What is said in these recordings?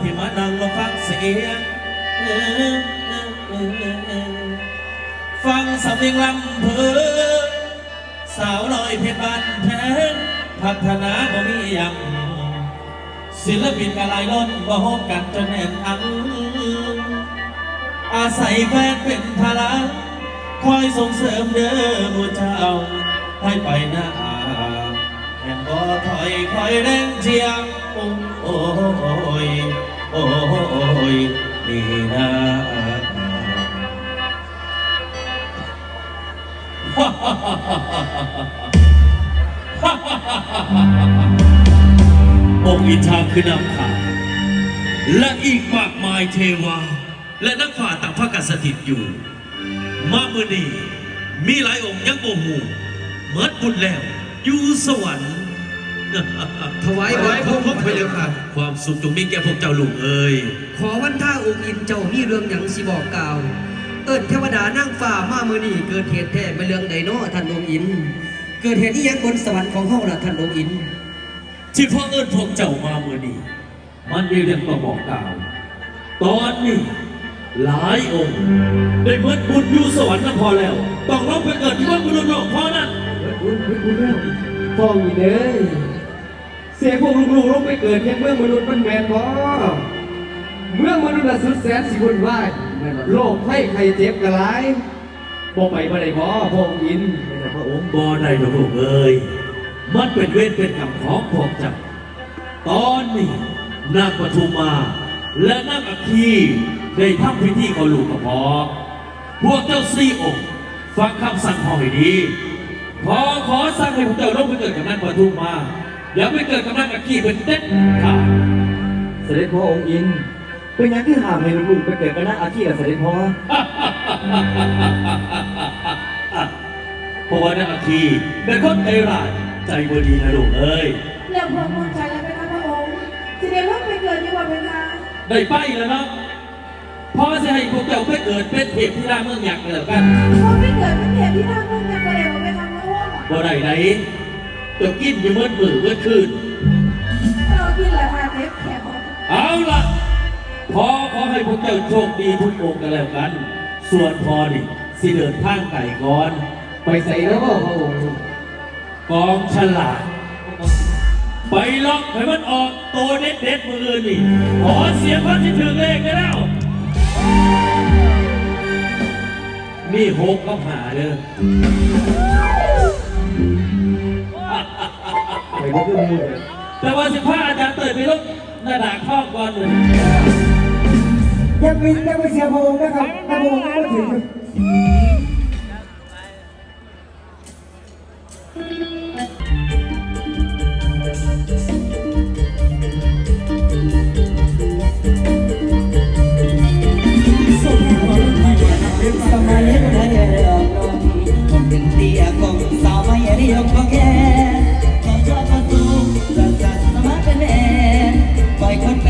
ที่มานั่งมาฟังเสียง ฟังสำเนียงลำเพอสาวน้อยเพชรบ้านแพงพัฒนาบ่มีหยังศิลปินกะลายล้นบ่ฮบกันจนแน่นอัง อาศัยแฟนเป็นพลังคอยส่งเสริมเด้อหมู่เจ้าให้ไปหน้าแห่งบ่ถอยคอยแรงเชียง นี่นะองค์อินทาคือนำขาวและอีกมากมายเทวา และนักฝ่าต่างพระกษัตริย์อยู่ มาเมื่อนี้มีหลายองค์ยังโมหูเหมือนบุญแล้วอยู่สวรรค์ ถวายบังคมพระเจ้าค่ะ ความสุขจงมีแก่พวกเจ้าลูกเอ้ยขอวันท่าองค์อินเจ้ามีเรื่องหยังสิบอกกล่าว เอิ้นเทวดานั่งฟ้ามามือนี่เกิดเหตุแท้ไม่เรื่องใดเนาะท่านองค์อิน เกิดเหตุที่ยังบนสวรรค์ของเฮาล่ะท่านองค์อิน ที่พ่อเอิญพวกเจ้ามาเมื่อนี้มันมีเรื่องมาบอกกล่าว ตอนนี้หลายองค์ได้เหมือนบุญอยู่สวรรค์นั้นพอแล้ว ต้องรับไปเกิดที่เมืองมนุษย์โลกพอนั้นคุณคุณคุณแล้วฟองอีกเลย เสียพวกลูกๆลงไปเกิดยังเมืองมนุษย์มันแมนพอเมืองมนุษย์น่ะสุดแสนสิบุญไหวาโรคไข้ไข้เจ็บกระไรบ่ไปบ่ได้พอพระองค์อินพระองค์บ่ได้ดอกลูกเอ้ยมันเป็นเวรเป็นกรรมของพวกเจ้าตอนนี้นางปทุมมา และนางอัคคีได้ทำพิธีกับลูกกระพอพวกเจ้าสี่องค์ฟังคำสั่งของให้ดี พอขอสั่งให้พวกเจ้าลงไปเกิดกับนางปทุมมาอย่าไปเกิดกับนางอัคคีเป็นเด็ดขาดเสด็จพ่อองค์อินเป็นหยังที่ห้ามให้ลูกๆไปเกิดกับนางอาคีกับเสด็จพ่อเพราะว่านางอัคคีเป็นคนใจร้ายใจบดีนะลูกเอ้ยเรื่องพวกมึงฉันแล้วไหมคะพระองค์จะได้ว่าไปเกิดยังหวัดไหมคะได้ไปแล้วเนาะพอจะให้พวกเจ้าไปเกิดเป็นเทพที่ราเมืองหยักษ์เลยแล้วกันพอไม่เกิดเป็นเทพที่ทางมึงยังประเดี๋ยวไหมคะพระองค์บ่ได้ไหน จะกินอยู่เมื่อมือเมื่อคืน เรากินละทาเทปแขกเอาล่ะพอขอให้พวกเจ้าโชคดีทุกองค์กันแล้วกัน ส่วนพอนี่สิเดินทางไก่ก่อน ไปใส่แล้วพ่อพระองค์กองฉลาด ไปล็อกให้มันออกตัวเด็ดเด็ดๆมืออื่นนี่ขอเสียงคนที่ถึงเลขกันแล้วมีหกก็หาเด้อ ไปบ่คือมูเลยแต่ว่าสิบห้าอาจารย์เติดไปลบหน้าด่างข้องก่อนเลยยังมียังไม่เสียพระองค์นะครับพระองค์ยังไม่ถึง ปล่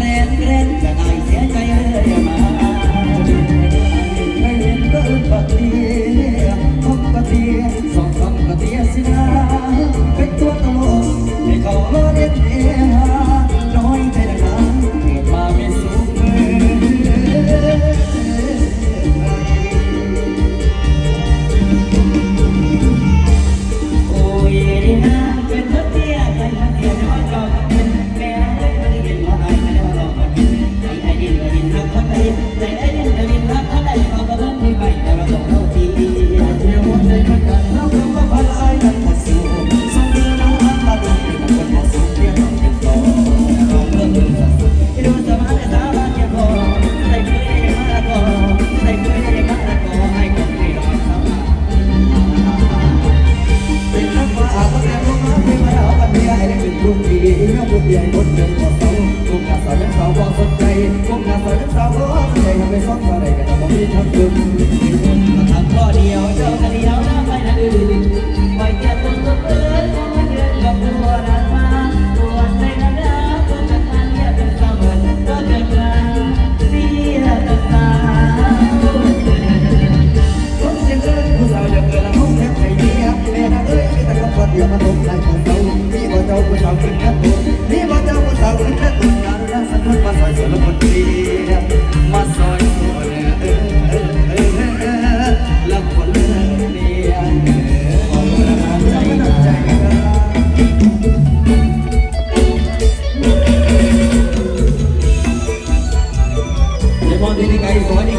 mais, olha.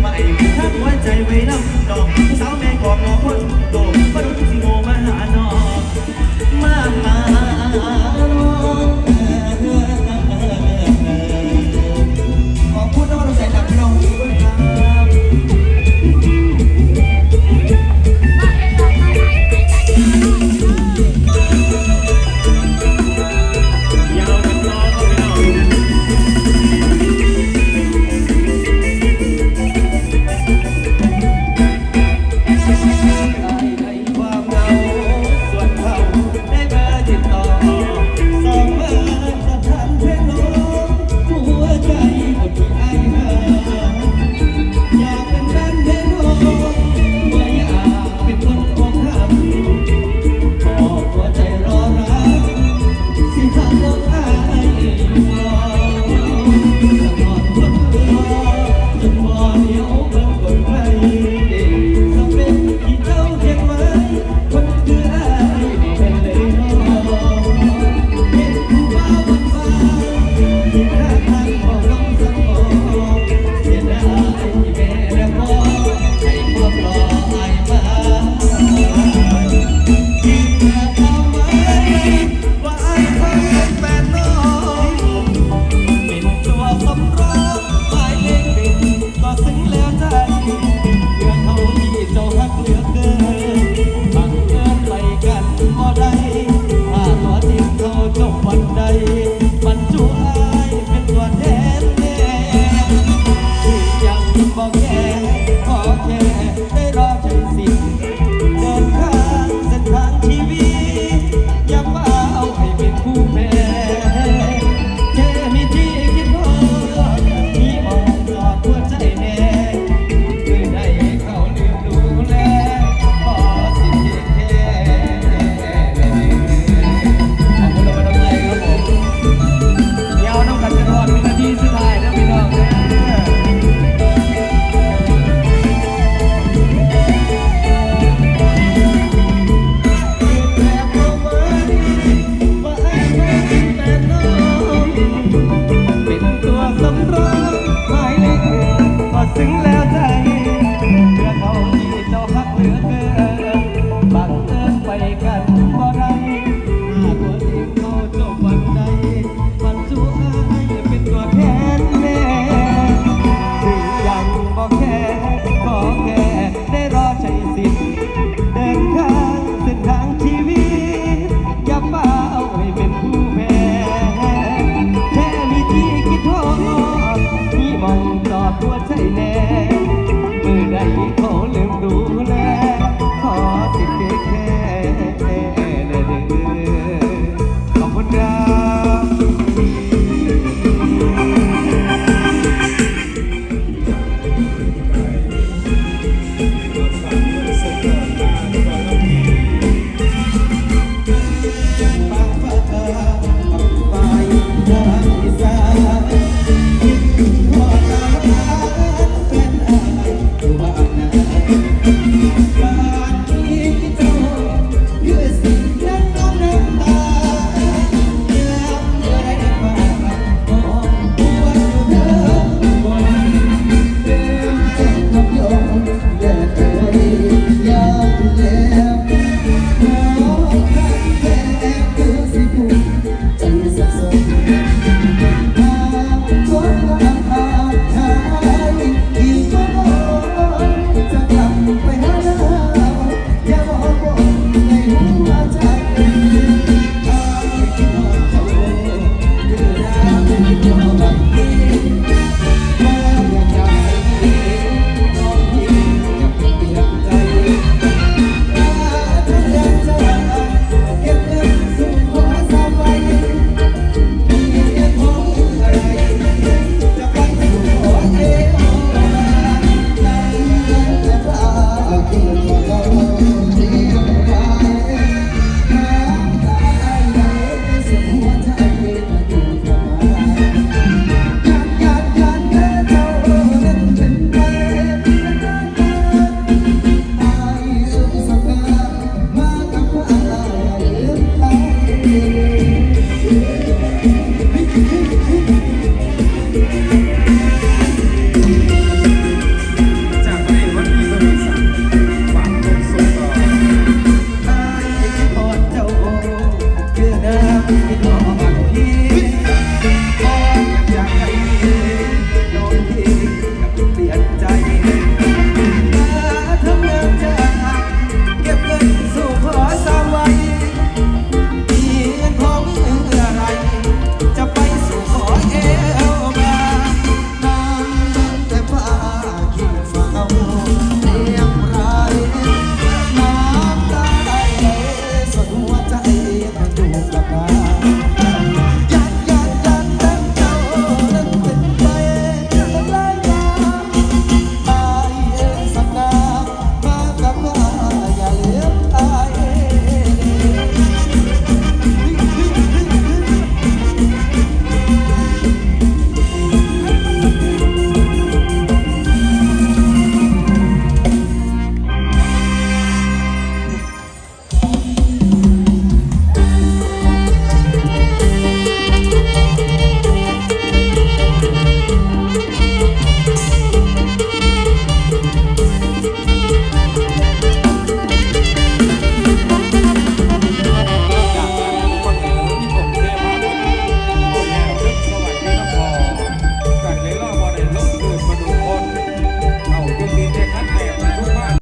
ใหม่ทั้งหัวใจไว้นำน้องสาวแม่กอดงอคนโต